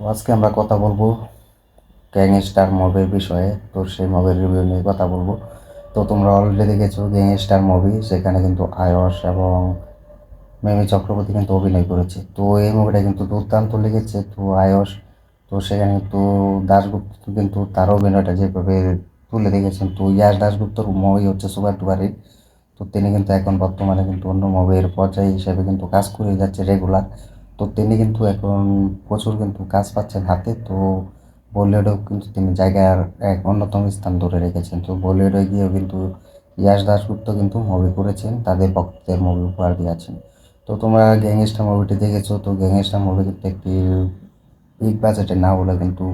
তো আজকে আমরা কথা বলব গ্যাংস্টার মুভির বিষয়ে। তো সেই মুভির রিভিউ নিয়ে কথা বলব। তো তোমরা অলরেডি দেখেছ গ্যাংস্টার মুভি সেখানে কিন্তু আয়স এবং মিমি চক্রবর্তী কিন্তু অভিনয় করেছে। তো এই মুভিটা কিন্তু দুর্দান্ত লেগেছে তো আয়স তো সেখানে কিন্তু দাশগুপ্ত কিন্তু তার অভিনয়টা যেভাবে তুলে দেখেছেন তো ইয়াস দাশগুপ্তর মুভি হচ্ছে সুপার টুপার তো তিনি কিন্তু এখন বর্তমানে কিন্তু অন্য মুভির পর্যায়ে হিসেবে কিন্তু কাজ করে যাচ্ছে রেগুলার তো তিনি কিন্তু এখন প্রচুর কিন্তু কাজ পাচ্ছেন হাতে, তো বলিউডেও কিন্তু তিনি জায়গার এক অন্যতম স্থান ধরে রেখেছেন। তো বলিউডে গিয়েও কিন্তু ইয়াশ দাশগুপ্ত কিন্তু মুভি করেছেন, তাদের ভক্তদের মুভি উপহার দিয়েছেন। তো তোমরা গ্যাংস্টার মুভিটি দেখেছ, তো গ্যাংস্টার মুভি কিন্তু একটি বিগ বাজেটের না বলে কিন্তু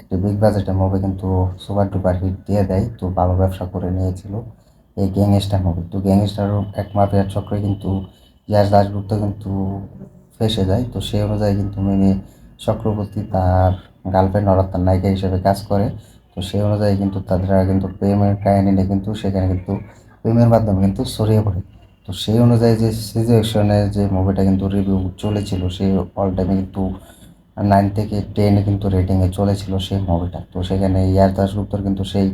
একটি বিগ বাজেটের মুভি কিন্তু সুপার ডুপার হিট দিয়ে দেয়, তো ভালো ব্যবসা করে নিয়েছিল এই গ্যাংস্টার মুভি তো গ্যাংস্টার এক মাফিয়ার চক্রে কিন্তু ইয়াশ দাশগুপ্ত কিন্তু ফেসে যায়। তো সেই অনুযায়ী কিন্তু মিমি চক্রবর্তী তার গার্লফ্রেন্ড অর্থাৎ তার নায়িকা হিসেবে কাজ করে। তো সেই অনুযায়ী কিন্তু তারা কিন্তু প্রেমের কাহিনী নিয়ে কিন্তু সেখানে কিন্তু প্রেমের মাধ্যমে কিন্তু ছড়িয়ে পড়ে। তো সেই অনুযায়ী যে সিচুয়েশনে যে মুভিটা কিন্তু রিভিউ চলেছিল সেই অল টাইমে কিন্তু নাইন থেকে টেনে কিন্তু রেটিংয়ে চলেছিল সেই মুভিটা তো সেখানে ইয়ার দাসগুপ্তর কিন্তু সেই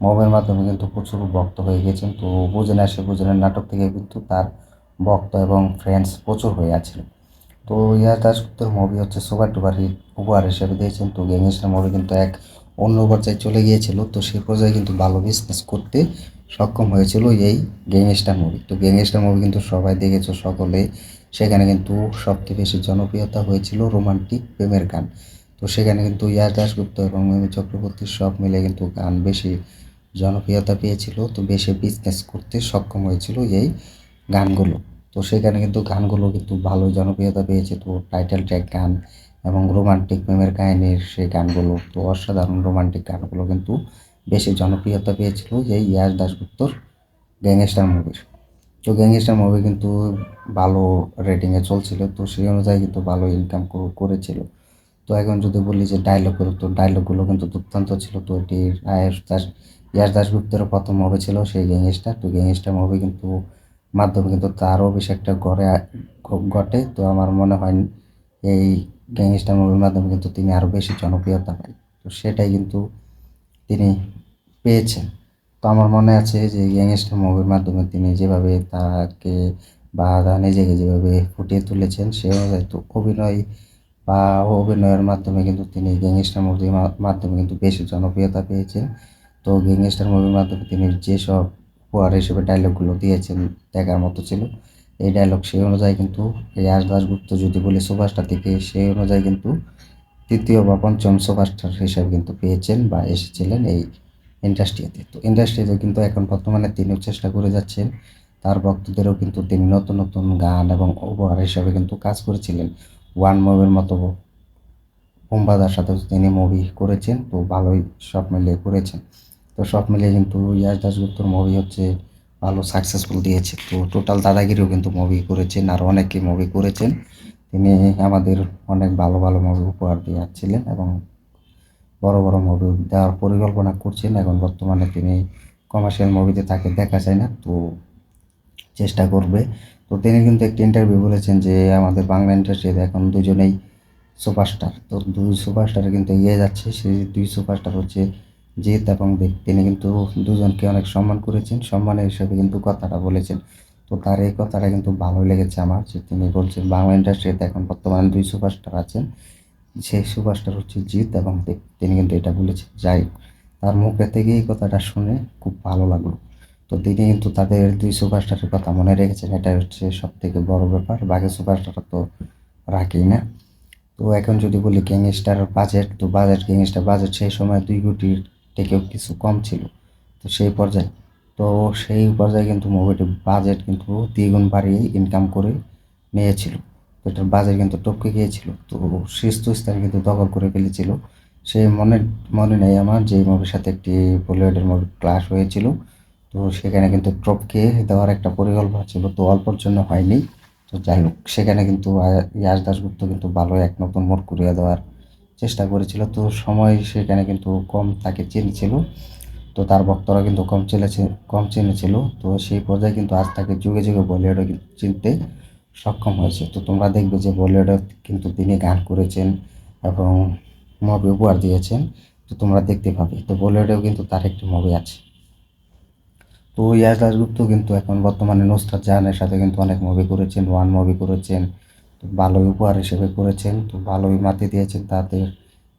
মুভির মাধ্যমে কিন্তু প্রচুর ভক্ত হয়ে গেছেন তো বুঝে না সে, বুঝে নাটক থেকে কিন্তু তার ভক্ত এবং ফ্রেন্ডস প্রচুর হয়ে আছে তো ইয়ার দাসগুপ্তর মুভি হচ্ছে সুপার টুপার হিট উপহার হিসেবে দিয়েছেন। তো গ্যাংস্টার মুভি কিন্তু এক অন্য পর্যায়ে চলে গিয়েছিল। তো সেই পর্যায়ে কিন্তু ভালো বিজনেস করতে সক্ষম হয়েছিল এই গ্যাংস্টার মুভি তো গ্যাংস্টার মুভি কিন্তু সবাই দেখেছ সকলে। সেখানে কিন্তু সবচেয়ে বেশি জনপ্রিয়তা হয়েছিল রোমান্টিক প্রেমের গান। তো সেখানে কিন্তু ইয়ার দাসগুপ্ত এবং মিমি চক্রবর্তীর সব মিলে কিন্তু গান বেশি জনপ্রিয়তা পেয়েছিল। তো বেশি বিজনেস করতে সক্ষম হয়েছিল এই গানগুলো। তো সেখানে কিন্তু গানগুলো কিন্তু ভালো জনপ্রিয়তা পেয়েছে। তো টাইটেল ট্র্যাক গান এবং রোমান্টিক প্রেমের কাহিনীর সেই গানগুলো, তো অসাধারণ রোমান্টিক গানগুলো কিন্তু বেশি জনপ্রিয়তা পেয়েছিল এই ইয়াস দাশগুপ্তর গ্যাংস্টার মুভির। তো গ্যাংস্টার মুভি কিন্তু ভালো রেটিংয়ে চলছিল, তো সেই অনুযায়ী কিন্তু ভালো ইনকাম করেছিল। তো এখন যদি বলি যে ডায়লগগুলো তো ডায়লগগুলো কিন্তু দুর্দান্ত ছিল, তো এটি আয়াস দাস ইয়াস দাশগুপ্তেরও প্রথম মুভি ছিল সেই গ্যাংস্টার। তো গ্যাংস্টার মুভি কিন্তু মাধ্যমে কিন্তু তারও বেশ একটা গড়ে ঘটে। তো আমার মনে হয় এই গ্যাংস্টার মুভির মাধ্যমে কিন্তু তিনি আরও বেশি জনপ্রিয়তা পায়। তো সেটাই কিন্তু তিনি পেয়েছেন। তো আমার মনে আছে যে গ্যাংস্টার মুভির মাধ্যমে তিনি যেভাবে তাকে বা নিজেকে যেভাবে ফুটিয়ে তুলেছেন সে অনুযায়ী তো অভিনয় বা অভিনয়ের মাধ্যমে কিন্তু তিনি গ্যাংস্টার মুভির মাধ্যমে কিন্তু বেশি জনপ্রিয়তা পেয়েছেন। তো গ্যাংস্টার মুভির মাধ্যমে তিনি যেসব উপহার হিসেবে ডায়লগগুলো দিয়েছেন, দেখার মতো ছিল। এই ডায়লগ সেই অনুযায়ী কিন্তু এই আশ যদি বলি সুপারস্টার থেকে সেই অনুযায়ী কিন্তু তৃতীয় বা পঞ্চম সুপারস্টার হিসেবে কিন্তু পেয়েছেন বা এসেছিলেন এই ইন্ডাস্ট্রিতে। তো ইন্ডাস্ট্রিতে কিন্তু এখন বর্তমানে তিনিও চেষ্টা করে যাচ্ছেন, তার ভক্তদেরও কিন্তু তিনি নতুন নতুন গান এবং উপহার হিসাবে কিন্তু কাজ করেছিলেন। ওয়ান মুভির মতো বোম্বাদার সাথে তিনি মুভি করেছেন, তো ভালোই সব মিলিয়ে করেছেন। তো সব মিলিয়ে কিন্তু ইয়াস দাসগুপ্তর মুভি হচ্ছে ভালো সাকসেসফুল দিয়েছে। তো টোটাল দাদাগিরিও কিন্তু মুভি করেছেন আর অনেকে মুভি করেছেন। তিনি আমাদের অনেক ভালো ভালো মুভি উপহার দিয়ে যাচ্ছিলেন এবং বড় বড় মুভি দেওয়ার পরিকল্পনা করছেন। এখন বর্তমানে তিনি কমার্শিয়াল মুভিতে তাকে দেখা যায় না, তো চেষ্টা করবে। তো তিনি কিন্তু একটি ইন্টারভিউ বলেছেন যে, আমাদের বাংলা ইন্ডাস্ট্রিতে এখন দুজনেই সুপারস্টার তো দুই সুপারস্টার কিন্তু এগিয়ে যাচ্ছে। সেই দুই সুপারস্টার হচ্ছে জিৎ এবং দেব তিনি কিন্তু দুজনকে অনেক সম্মান করেছেন, সম্মানের হিসেবে কিন্তু কথাটা বলেছেন। তো তার এই কথাটা কিন্তু ভালোই লেগেছে আমার, যে তিনি বলছেন, বাংলা ইন্ডাস্ট্রিতে এখন বর্তমানে দুই সুপারস্টার আছেন। সেই সুপারস্টার হচ্ছে জিৎ এবং দেব তিনি কিন্তু এটা বলেছেন। যাই তার মুখে থেকে এই কথাটা শুনে খুব ভালো লাগল। তো তিনি কিন্তু তাদের দুই সুপারস্টারের কথা মনে রেখেছেন এটা হচ্ছে সব থেকে বড় ব্যাপার। বাকি সুপারস্টার তো রাখি না। তো এখন যদি বলি গ্যাংস্টার বাজেট তো বাজেট গ্যাংস্টার বাজেট সেই সময় দুই কোটির থেকেও কিছু কম ছিল। তো সেই পর্যায়ে, তো সেই পর্যায়ে কিন্তু মুভিটির বাজেট কিন্তু দ্বিগুণ বাড়িয়ে ইনকাম করে নিয়েছিল। তো এটার বাজেট কিন্তু টপকে গিয়েছিল। তো শীর্ষ শীর্ষস্থান কিন্তু দখল করে ফেলেছিল। সে মনে মনে নেই আমার যে মুভির সাথে একটি বলিউডের মুভি ক্লাস হয়েছিল। তো সেখানে কিন্তু ট্রপকে দেওয়ার একটা পরিকল্পনা ছিল। তো অল্পর জন্য হয়নি। তো যাই হোক, সেখানে কিন্তু ইয়াস দাসগুপ্ত কিন্তু ভালো এক নতুন মোড় করিয়ে দেওয়ার চেষ্টা করেছিল। তো সময় সেখানে কিন্তু কম তাকে চিনেছিল। তো তার ভক্তরা কিন্তু কম চিনেছে কম চিনেছিল। তো সেই পর্যায়ে কিন্তু আজ তাকে যুগে যুগে বলিউডে চিনতে সক্ষম হয়েছে। তো তোমরা দেখবে যে বলিউডে কিন্তু তিনি গান করেছেন এবং মুভি উপহার দিয়েছেন। তো তোমরা দেখতে পাবে। তো বলিউডেও কিন্তু তার একটি মুভি আছে। তো ইয়াস দাশগুপ্ত কিন্তু এখন বর্তমানে নুসরাত জাহানের সাথে কিন্তু অনেক মুভি করেছেন, ওয়ান মুভি করেছেন। ভালোই উপহার হিসেবে করেছেন, তো ভালোই মাতি দিয়েছেন তাদের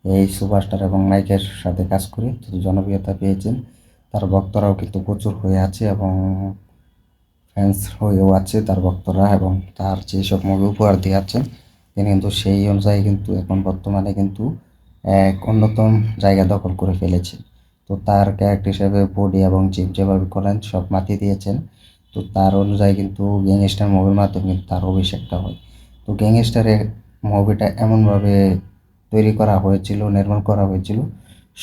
এই সুপারস্টার এবং নায়িকার সাথে কাজ করে জনপ্রিয়তা পেয়েছেন। তার ভক্তরাও কিন্তু প্রচুর হয়ে আছে এবং ফ্যান্স হয়েও আছে তার ভক্তরা এবং তার যেসব মুভি উপহার দিয়ে আছেন তিনি কিন্তু সেই অনুযায়ী কিন্তু এখন বর্তমানে কিন্তু এক অন্যতম জায়গা দখল করে ফেলেছে তো তার ক্যারেক্টার হিসেবে বডি এবং জিম যেভাবে করেন, সব মাতিয়ে দিয়েছেন। তো তার অনুযায়ী কিন্তু গ্যাংস্টার মুভির মাধ্যমে কিন্তু তার অভিষেকটা হয়। তো গ্যাংস্টারের মুভিটা এমনভাবে তৈরি করা হয়েছিল, নির্মাণ করা হয়েছিল,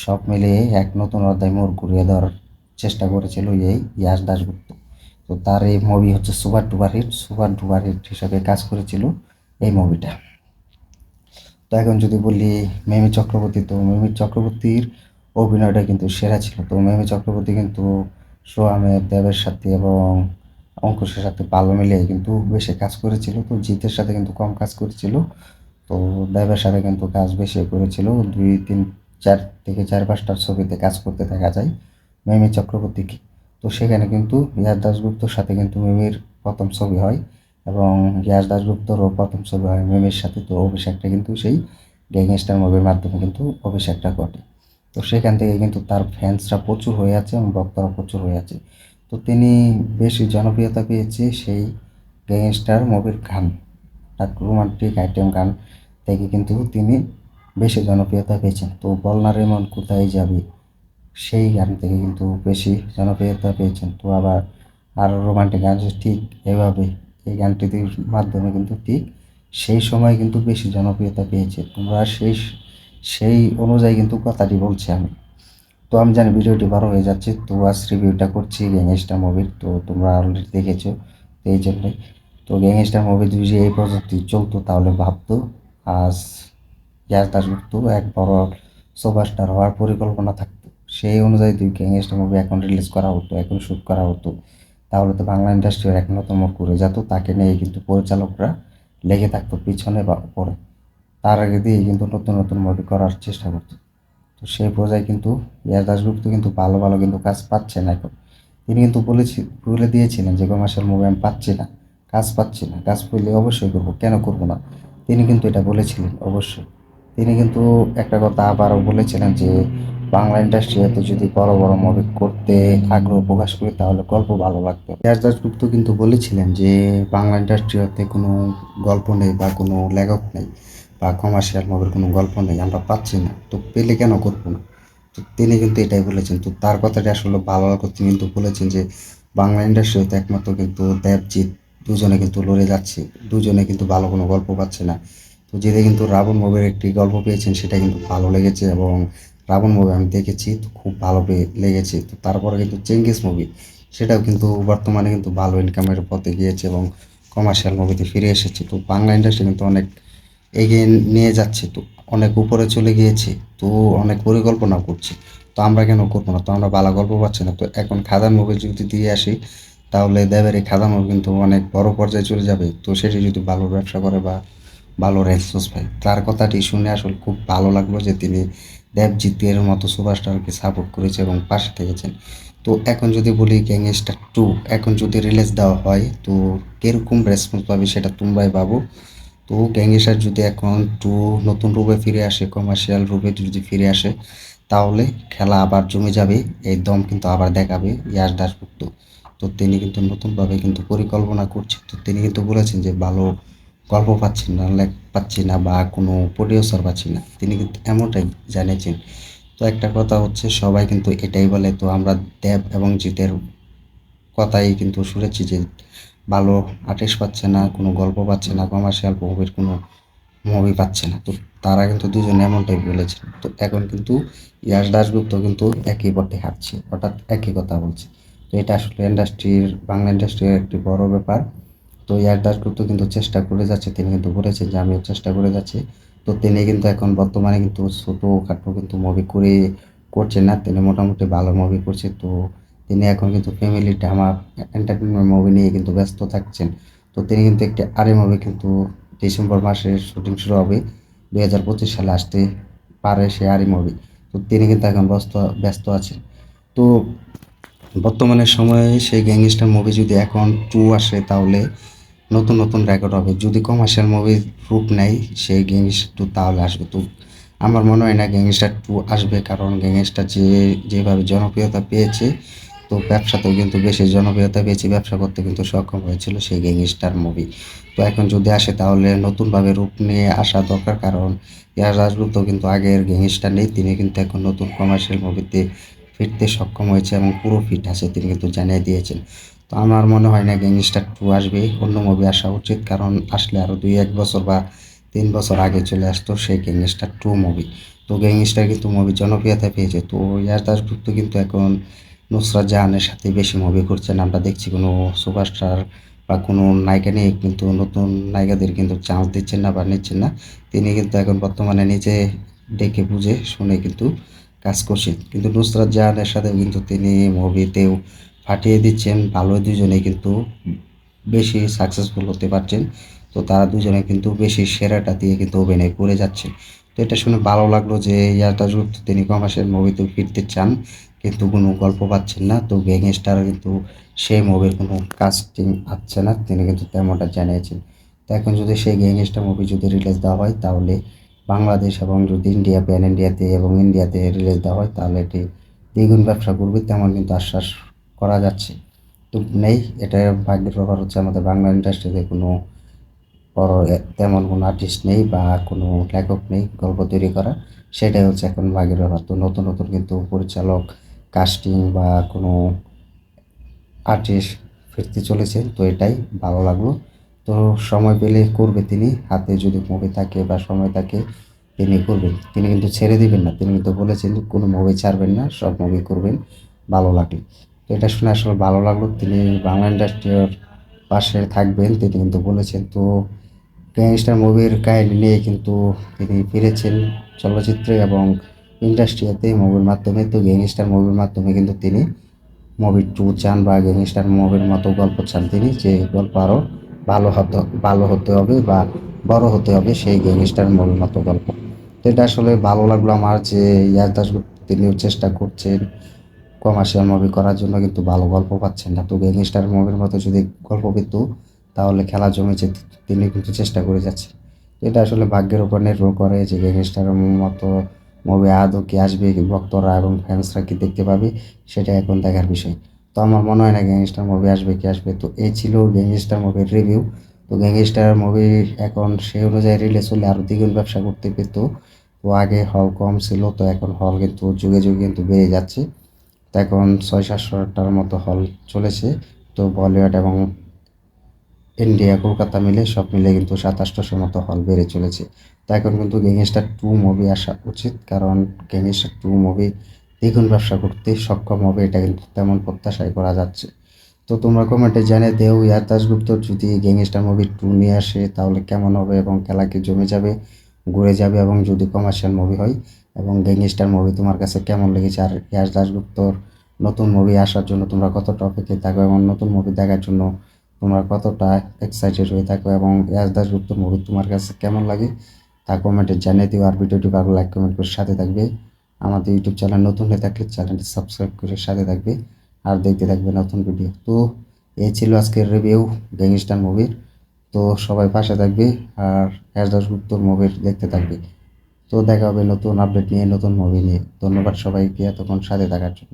সব মিলিয়ে এক নতুন অধ্যায় মোড় ঘুরিয়ে দেওয়ার চেষ্টা করেছিল এই ইয়াস দাশগুপ্ত। তো তার এই মুভি হচ্ছে super duper hit, super duper hit হিসাবে কাজ করেছিল এই মুভিটা। তো এখন যদি বলি মেমি চক্রবর্তী, তো মিমি চক্রবর্তীর অভিনয়টা কিন্তু সেরা ছিল। তো মেমি চক্রবর্তী কিন্তু সোহামের দেবের সাথে এবং অঙ্কুশের সাথে ভালো মিলিয়ে কিন্তু বেশি কাজ করেছিল, তো জিতের সাথে কিন্তু কম কাজ করেছিল। তো দেবের সাথে কিন্তু কাজ বেশি করেছিল, দুই, তিন, চার থেকে চার পাঁচটার ছবিতে কাজ করতে দেখা যায় মেমি চক্রবর্তীকে। তো সেখানে কিন্তু ইয়াস দাশগুপ্তর সাথে কিন্তু মেমির প্রথম ছবি হয় এবং ইয়াস দাশগুপ্তরও প্রথম ছবি হয় মিমির সাথে, তো অভিষেকটা কিন্তু সেই গ্যাংস্টার মুভির মাধ্যমে কিন্তু অভিষেকটা ঘটে। তো সেখান থেকে কিন্তু তার ফ্যান্সরা প্রচুর হয়ে আছে এবং ভক্তরা প্রচুর হয়ে আছে। তো তিনি বেশি জনপ্রিয়তা পেয়েছে সেই গ্যাংস্টার মুভির গান রোমান্টিক আইটেম গান থেকে কিন্তু তিনি বেশি জনপ্রিয়তা পেয়েছেন। তো বলনা রেমন কোথায় যাবে? সেই গান থেকে কিন্তু বেশি জনপ্রিয়তা পেয়েছেন। তো আবার আরও রোমান্টিক গান ঠিক এভাবে। এই গানটির মাধ্যমে কিন্তু ঠিক সেই সময় কিন্তু বেশি জনপ্রিয়তা পেয়েছে। তোমরা সেই সেই অনুযায়ী কিন্তু কথাটি বলছি আমি। তো আমি জানি ভিডিওটি বড় হয়ে যাচ্ছে, তো আজ রিভিউটা করছি গ্যাংস্টার মুভির তো তোমরা অলরেডি দেখেছ, তো এই জন্যই। তো গ্যাংস্টার মুভি যদি এই পর্যন্ত চলতো তাহলে ভাবতো, আজ ইয়াস দাশগুপ্ত এক বড় সুপারস্টার হওয়ার পরিকল্পনা থাকতো। সেই অনুযায়ী দুই গ্যাংস্টার মুভি এখন রিলিজ করা হতো, এখন শ্যুট করা হতো, তাহলে তো বাংলা ইন্ডাস্ট্রির এক নতুন করে যেত, তাকে নিয়ে কিন্তু পরিচালকরা লেগে থাকতো পিছনে বা পরে তার আগে দিয়ে কিন্তু নতুন নতুন মুভি করার চেষ্টা করতো। তো সেই পর্যায়ে কিন্তু ইয়াস দাসগুপ্ত কিন্তু ভালো ভালো কিন্তু কাজ পাচ্ছে না এখন। তিনি কিন্তু বলেছি, বলে দিয়েছিলেন যে কমার্শিয়াল মুভি আমি পাচ্ছি না, কাজ পাচ্ছি না, কাজ পেলে অবশ্যই করব, কেন করব না? তিনি কিন্তু এটা বলেছিলেন, অবশ্যই। তিনি কিন্তু একটা কথা আবারও বলেছিলেন যে, বাংলা ইন্ডাস্ট্রিতে যদি বড় বড় মুভি করতে আগ্রহ প্রকাশ করি, তাহলে গল্প ভালো লাগবে। ইয়াস দাসগুপ্ত কিন্তু বলেছিলেন যে, বাংলা ইন্ডাস্ট্রি ইন্ডাস্ট্রিতে কোনো গল্প নেই বা কোনো লেখক নেই। বা কমার্শিয়াল মুভির কোনো গল্প নেই, আমরা পাচ্ছি না। তো পেলে কেন করব না? তো তিনি কিন্তু এটাই বলেছেন। তো তার কথাটি আসলে ভালো লাগল তিনি কিন্তু বলেছেন যে, বাংলা ইন্ডাস্ট্রিতে একমাত্র কিন্তু দেবজিৎ দুজনে কিন্তু লড়ে যাচ্ছে, দুজনে কিন্তু ভালো কোনো গল্প পাচ্ছে না। তো যেটা কিন্তু রাবণ মুভির একটি গল্প পেয়েছেন, সেটা কিন্তু ভালো লেগেছে এবং রাবণ মুভি আমি দেখেছি, তো খুব ভালো লেগেছে। তো তারপরে কিন্তু চেঙ্গিস মুভি সেটাও কিন্তু বর্তমানে কিন্তু ভালো ইনকামের পথে গিয়েছে এবং কমার্শিয়াল মুভিতে ফিরে এসেছে। তো বাংলা ইন্ডাস্ট্রি কিন্তু অনেক এগিয়ে নিয়ে যাচ্ছে তো, অনেক উপরে চলে গিয়েছে তো অনেক পরিকল্পনা করছে। তো আমরা কেন করব না? তো আমরা ভালো গল্প পাচ্ছি না। তো এখন খাদান মুভি যদি দিয়ে আসি, তাহলে দেবের এই খাদান মুভি কিন্তু অনেক বড় পর্যায়ে চলে যাবে। তো সেটি যদি ভালো ব্যবসা করে বা ভালো রেসপন্স পায়, তার কথাটি শুনে আসলে খুব ভালো লাগল যে তিনি দেবজিতের মতো সুপারস্টারকে সাপোর্ট করেছে এবং পাশে থেকেছেন। তো এখন যদি বলি গ্যাংস্টার টু এখন যদি রিলিজ দেওয়া হয়, তো কীরকম রেসপন্স পাবে সেটা তোমরাই ভাবো। তো গ্যাংস্টার যদি এখন টু নতুন রূপে ফিরে আসে কমার্শিয়াল রূপে যদি ফিরে আসে, তাহলে খেলা আবার জমে যাবে, এই দম কিন্তু আবার দেখাবে ইয়াস দাসগুপ্ত তো তিনি কিন্তু নতুনভাবে কিন্তু পরিকল্পনা করছে। তো তিনি কিন্তু বলেছেন যে ভালো গল্প পাচ্ছি না, লেখ পাচ্ছি না বা কোনো প্রডিউসার পাচ্ছি না। তিনি কিন্তু এমনটাই জানিয়েছেন। তো একটা কথা হচ্ছে, সবাই কিন্তু এটাই বলে, তো আমরা দেব এবং জিতের কথাই কিন্তু শুনেছি যে ভালো আর্টিস্ট পাচ্ছে না, কোনো গল্প পাচ্ছে না কমার্শিয়াল মুভির কোনো মুভি পাচ্ছে না। তো তারা কিন্তু দুজন এমনটাই বলেছেন তো এখন কিন্তু ইয়াস দাসগুপ্ত কিন্তু একই পথে হাঁটছে অর্থাৎ একই কথা বলছে। তো এটা আসলে ইন্ডাস্ট্রির, বাংলা ইন্ডাস্ট্রির একটি বড় ব্যাপার। তো ইয়াস দাসগুপ্ত কিন্তু চেষ্টা করে যাচ্ছে, তিনি কিন্তু বলেছেন যে আমিও চেষ্টা করে যাচ্ছি। তো তিনি কিন্তু এখন বর্তমানে কিন্তু ছোটো খাটো কিন্তু মুভি করে করছেন না, তিনি মোটামুটি ভালো মুভি করছে। তো তিনি এখন কিন্তু ফ্যামিলি ড্রামা এন্টারটেনমেন্ট মুভি নিয়ে কিন্তু ব্যস্ত থাকছেন। তো তিনি কিন্তু একটি আরে মুভি কিন্তু ডিসেম্বর মাসে শুটিং শুরু হবে, দুই হাজার পঁচিশ সালে আসতে পারে সে আরই মুভি তো তিনি কিন্তু এখন ব্যস্ত ব্যস্ত আছেন। তো বর্তমানের সময়ে সেই গ্যাংস্টার মুভি যদি এখন টু আসে তাহলে নতুন নতুন রেকর্ড হবে। যদি কমার্শিয়াল মুভি রূপ নেয়, সেই গ্যাংস্টার টু তাহলে আসবে। তো আমার মনে হয় না গ্যাংস্টার টু আসবে, কারণ গ্যাংস্টার যে, যেভাবে জনপ্রিয়তা পেয়েছে তো ব্যবসাতেও কিন্তু বেশি জনপ্রিয়তা পেয়েছে ব্যবসা করতে কিন্তু সক্ষম হয়েছিল সেই গ্যাংস্টার মুভি। তো এখন যদি আসে তাহলে নতুনভাবে রূপ নিয়ে আসা দরকার, কারণ ইয়ার রাজগুপ্ত কিন্তু আগের গ্যাংস্টার নেই, তিনি কিন্তু এখন নতুন কমার্শিয়াল মুভিতে ফিরতে সক্ষম হয়েছে এবং পুরো ফিট আছে, তিনি কিন্তু জানিয়ে দিয়েছেন। তো আমার মনে হয় না গ্যাংস্টার টু আসবে, অন্য মুভি আসা উচিত, কারণ আসলে আরও দুই এক বছর বা তিন বছর আগে চলে আসতো সেই গ্যাংস্টার টু মুভি তো গ্যাংস্টার কিন্তু মুভি জনপ্রিয়তা পেয়েছে, তো ইয়ার দাসগুপ্ত কিন্তু এখন নুসরাত জাহানের সাথে বেশি মুভি করছেন আমরা দেখছি কোনো সুপারস্টার বা কোনো নায়িকা নিয়ে কিন্তু নতুন নায়িকাদের কিন্তু চান্স দিচ্ছেন না বা নিচ্ছেন না। তিনি কিন্তু এখন বর্তমানে নিজে ডেকে বুঝে শুনে কিন্তু কাজ করছেন। কিন্তু নুসরাত জাহানের সাথেও কিন্তু তিনি মুভিতেও ফাটিয়ে দিচ্ছেন। ভালো দুজনে কিন্তু বেশি সাকসেসফুল হতে পারছেন। তো তারা দুজনে কিন্তু বেশি সেরাটা দিয়ে কিন্তু অভিনয় করে যাচ্ছেন তো এটা শুনে ভালো লাগল যে ইয়াটা যুক্ত তিনি কমার্শিয়াল মুভিতে ফিরতে চান। কিন্তু কোনো গল্প পাচ্ছেন না। তো গ্যাংস্টার কিন্তু সেই মুভির কোনো কাস্টিং পাচ্ছে না। তিনি কিন্তু তেমনটা জানিয়েছেন। তো এখন যদি সেই গ্যাংস্টার মুভি যদি রিলিজ দেওয়া হয়, তাহলে বাংলাদেশ এবং যদি ইন্ডিয়া প্যান ইন্ডিয়াতে এবং ইন্ডিয়াতে রিলিজ দেওয়া হয়, তাহলে এটি দ্বিগুণ ব্যবসা করবে। তেমন কিন্তু আশ্বাস করা যাচ্ছে। তো নেই এটা ভাগ্যের ব্যাপার হচ্ছে আমাদের বাংলা ইন্ডাস্ট্রিতে কোনো বড় তেমন কোনো আর্টিস্ট নেই বা কোনো লেখক নেই, গল্প তৈরি করা। সেটাই হচ্ছে এখন ভাগ্যের ব্যাপার। তো নতুন নতুন কিন্তু পরিচালক কাস্টিং বা কোনো আর্টিস্ট ফিরতে চলেছে, তো এটাই ভালো লাগল। তো সময় পেলে করবে তিনি, হাতে যদি মুভি থাকে বা সময় থাকে তিনি করবেন। তিনি কিন্তু ছেড়ে দিবেন না, তিনি কিন্তু বলেছেন কোনো মুভি ছাড়বেন না, সব মুভি করবেন, ভালো লাগলে তো এটা শুনে আসলে ভালো লাগল, তিনি বাংলা ইন্ডাস্ট্রির পাশে থাকবেন, তিনি কিন্তু বলেছেন। তো গ্যাংস্টার মুভির কাহিনী নিয়ে কিন্তু তিনি ফিরেছেন চলচ্চিত্রে এবং ইন্ডাস্ট্রিতে মুভির মাধ্যমে, তো গ্যাংস্টার মুভির মাধ্যমে কিন্তু তিনি মুভি টু চান বা গ্যাংস্টার মুভির মতো গল্প চান তিনি, যে গল্প আরও ভালো হতে ভালো হতে হবে বা বড় হতে হবে সেই গ্যাংস্টার মুভির মতো গল্প। তো এটা আসলে ভালো লাগল আমার যে ইয়াস দাসগুপ্ত তিনিও চেষ্টা করছেন কমার্শিয়াল মুভি করার জন্য, কিন্তু ভালো গল্প পাচ্ছেন না। তো গ্যাংস্টার মুভির মতো যদি গল্প পেত, তাহলে খেলা জমে যেত তিনি কিন্তু চেষ্টা করে যাচ্ছেন। এটা আসলে ভাগ্যের উপর নির্ভর করে যে গ্যাংস্টার মতো মুভি আদৌ কি আসবে ভক্তরা এবং ফ্যান্সরা কি দেখতে পাবে, সেটা এখন দেখার বিষয়। তো আমার মনে হয় না গ্যাংস্টার মুভি আসবে, কি আসবে। তো এই ছিল গ্যাংস্টার মুভির রিভিউ তো গ্যাংস্টার মুভি এখন সেই অনুযায়ী রিলিজ হলে আরও দ্বিগুণ ব্যবসা করতে পেত। তো আগে হল কম ছিল, তো এখন হল কিন্তু যুগে যুগে কিন্তু বেড়ে যাচ্ছে। তো এখন ছয় সাতশোটার মতো হল চলেছে। তো বলিউড এবং ইন্ডিয়া কলকাতা মিলে সব মিলে কিন্তু সাতাশটার মতো হল বেড়ে চলেছে। তো এখন কিন্তু গ্যাংস্টার টু মুভি আসা উচিত, কারণ গ্যাংস্টার টু মুভি দ্বিগুণ ব্যবসা করতে সক্ষম হবে, এটা কিন্তু তেমন প্রত্যাশাই করা যাচ্ছে। তো তোমরা কমেন্টে জানিয়ে দেও, ইয়ার দাসগুপ্ত যদি গ্যাংস্টার মুভি টু নিয়ে আসে, তাহলে কেমন হবে এবং খেলা কি জমে যাবে, ঘুরে যাবে এবং যদি কমার্শিয়াল মুভি হয়, এবং গ্যাংস্টার মুভি তোমার কাছে কেমন লেগেছে, আর ইয়াস দাসগুপ্তর নতুন মুভি আসার জন্য তোমরা কতটা অপেক্ষায় থাকো, এবং নতুন মুভি দেখার জন্য তোমরা কতটা এক্সাইটেড হয়ে থাকো এবং ইয়াস দাসগুপ্তর মুভি তোমার কাছে কেমন লাগে তা কমেন্টে জানিয়ে দিও আর ভিডিওটি ভালো লাইক কমেন্ট করে সাথে থাকবে। আমাদের ইউটিউব চ্যানেল নতুন হয়ে থাকলে চ্যানেলটি সাবস্ক্রাইব করে সাথে থাকবে আর দেখতে থাকবে নতুন ভিডিও তো এই ছিল আজকের রিভিউ গ্যাংস্টার মুভির তো সবাই পাশে থাকবে আর ইয়াস দাসগুপ্তর মুভির দেখতে থাকবে। তো দেখা হবে নতুন আপডেট নিয়ে, নতুন মুভি নিয়ে। ধন্যবাদ সবাইকে এতক্ষণ সাথে থাকার জন্য।